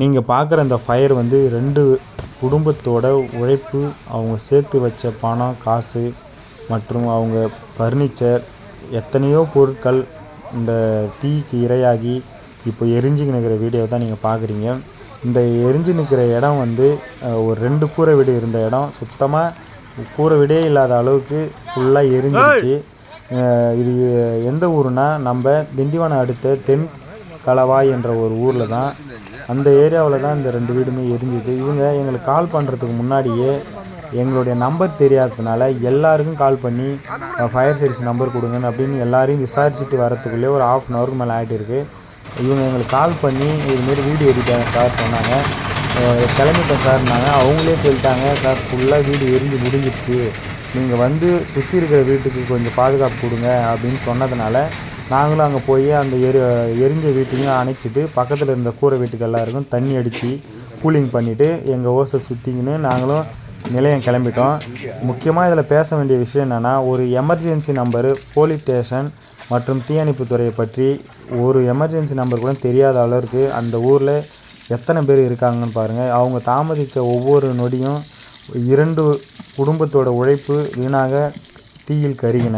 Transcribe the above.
நீங்கள் பார்க்குற இந்த ஃபயர் வந்து ரெண்டு குடும்பத்தோட உழைப்பு அவங்க சேர்த்து வச்ச பணம் காசு மற்றும் அவங்க ஃபர்னிச்சர் எத்தனையோ பொருட்கள் இந்த தீக்கு இரையாகி இப்போ எரிஞ்சுக்கின்னு இருக்கிற வீடியோ தான் நீங்கள் பார்க்குறீங்க இந்த எரிஞ்சு நிற்கிற இடம் வந்து ஒரு ரெண்டு கூரை வீடு இருந்த இடம். சுத்தமாக கூரை வீடே இல்லாத அளவுக்கு ஃபுல்லாக எரிஞ்சிருச்சு. இது எந்த ஊருனா நம்ம திண்டிவனம் அடுத்த தென் களவாய் என்ற ஒரு ஊரில் தான் அந்த ஏரியாவில் தான் இந்த ரெண்டு வீடுமே எரிஞ்சுது இவங்க எங்களுக்கு கால் பண்ணுறதுக்கு முன்னாடியே எங்களுடைய நம்பர் தெரியாததுனால எல்லாருக்கும் கால் பண்ணி ஃபயர் சர்வீஸ் நம்பர் கொடுங்கன்னு அப்படின்னு எல்லாரையும் விசாரிச்சுட்டு வரத்துக்குள்ளே ஒரு ஆஃப் அன் ஹவருக்கு மேலே ஆகிட்டு இவங்க எங்களுக்கு கால் பண்ணி இதுமாரி வீடு எரிட்டாங்க சார் சொன்னாங்க. அஹ் கிளம்பிட்டேன் சார்னாங்க அவங்களே சொல்லிட்டாங்க சார் ஃபுல்லாக வீடு எரிஞ்சு முடிஞ்சிருச்சு. நீங்கள் வந்து சுற்றி இருக்கிற வீட்டுக்கு கொஞ்சம் பாதுகாப்பு கொடுங்க அப்படின்னு சொன்னதுனால நாங்களும் அங்கே போய் அந்த எரி எரிஞ்ச வீட்டையும் அணைச்சிட்டு பக்கத்தில் இருந்த கூரை வீட்டுக்கு எல்லாருக்கும் தண்ணி அடித்து கூலிங் பண்ணிவிட்டு எங்கள் ஓசை சுற்றிங்கன்னு நாங்களும் நிலையம் கிளம்பிட்டோம். முக்கியமாக இதில் பேச வேண்டிய விஷயம் என்னென்னா ஒரு எமர்ஜென்சி நம்பரு போலீஸ் ஸ்டேஷன் மற்றும் தீயணைப்புத்துறையை பற்றி ஒரு எமர்ஜென்சி நம்பர் கூட தெரியாத அளவுக்கு அந்த ஊரில் எத்தனை பேர் இருக்காங்கன்னு பாருங்கள் அவங்க தாமதித்த ஒவ்வொரு நொடியும் இரண்டு குடும்பத்தோட உழைப்பு வீணாக தீயில் கருகின.